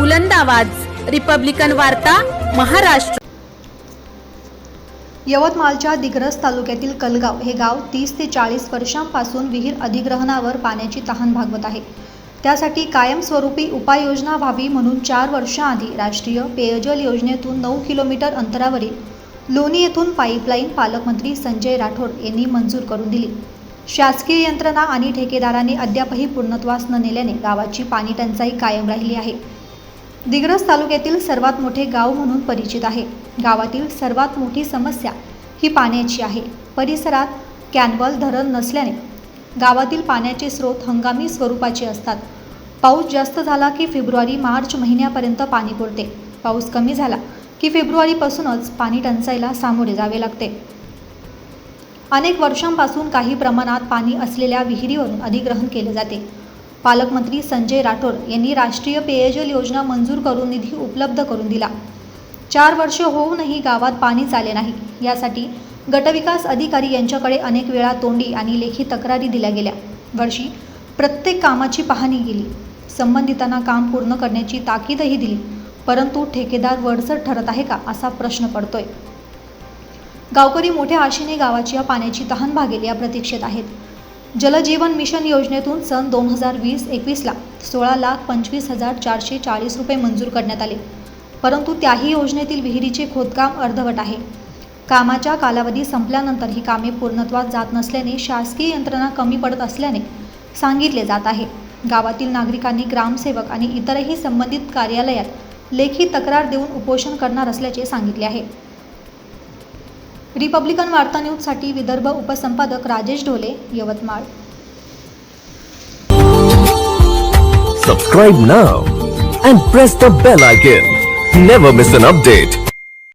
बुलंद आवाज. रिपब्लिकन वार्ता महाराष्ट्र. यवतमाळच्या दिग्रस तालुक्यातील कलगाव हे गाव तीस ते चाळीस वर्षांपासून विहीर अधिग्रहणावर पाण्याची तहान भागवत आहे. त्यासाठी कायमस्वरूपी उपाययोजना व्हावी म्हणून चार वर्षाआधी राष्ट्रीय पेयजल योजनेतून नऊ किलोमीटर अंतरावरील लोणी येथून पाईपलाईन पालकमंत्री संजय राठोड यांनी मंजूर करून दिली. शासकीय यंत्रणा आणि ठेकेदारांनी अद्यापही पूर्णत्वास न नेल्याने गावाची पाणी टंचाई कायम राहिली आहे. दिग्रस तालुक्यातील सर्वात मोठे गाव म्हणून परिचित आहे. गावातील सर्वात मोठी समस्या ही पाण्याची आहे. परिसरात कॅनवल धरण नसल्याने गावातील पाण्याचे स्रोत हंगामी स्वरूपाचे असतात. पाऊस जास्त झाला की फेब्रुवारी मार्च महिन्यापर्यंत पाणी पुरते. पाऊस कमी झाला की फेब्रुवारीपासूनच पाणी टंचाईला सामोरे जावे लागते. अनेक वर्षांपासून काही प्रमाणात पाणी असलेल्या विहिरीवरून अधिग्रहण केले जाते. पालकमंत्री संजय राठोड यांनी राष्ट्रीय पेयजल योजना मंजूर करून निधी उपलब्ध करून दिला. चार वर्ष होऊनही गावात पाणी चाले नाही. यासाठी गटविकास अधिकारी यांच्याकडे अनेक वेळा तोंडी आणि लेखी तक्रारी दिल्या गेल्या. वर्षी प्रत्येक कामाची पाहणी केली. संबंधितांना काम पूर्ण करण्याची ताकीदही दिली. परंतु ठेकेदार वडसर ठरत आहे का असा प्रश्न पडतोय. गावकरी मोठ्या आशेने गावाची या पाण्याची तहान भागेल या प्रतीक्षेत आहेत. जलजीवन मिशन योजनेतून सन दोन हजार वीस एकवीसला सोळा लाख पंचवीस हजार चारशे चाळीस रुपये मंजूर करण्यात आले. परंतु त्याही योजनेतील विहिरीचे खोदकाम अर्धवट आहे. कामाच्या कालावधी संपल्यानंतर ही कामे पूर्णत्वात जात नसल्याने शासकीय यंत्रणा कमी पडत असल्याने सांगितले जात आहे. गावातील नागरिकांनी ग्रामसेवक आणि इतरही संबंधित कार्यालयात लेखी तक्रार देऊन उपोषण करणार असल्याचे सांगितले आहे. रिपब्लिकन वार्ता न्यूज विदर्भ उपसंपादक राजेश ढोले यवतमाळ. सब्सक्राइब ना and press the bell icon miss an update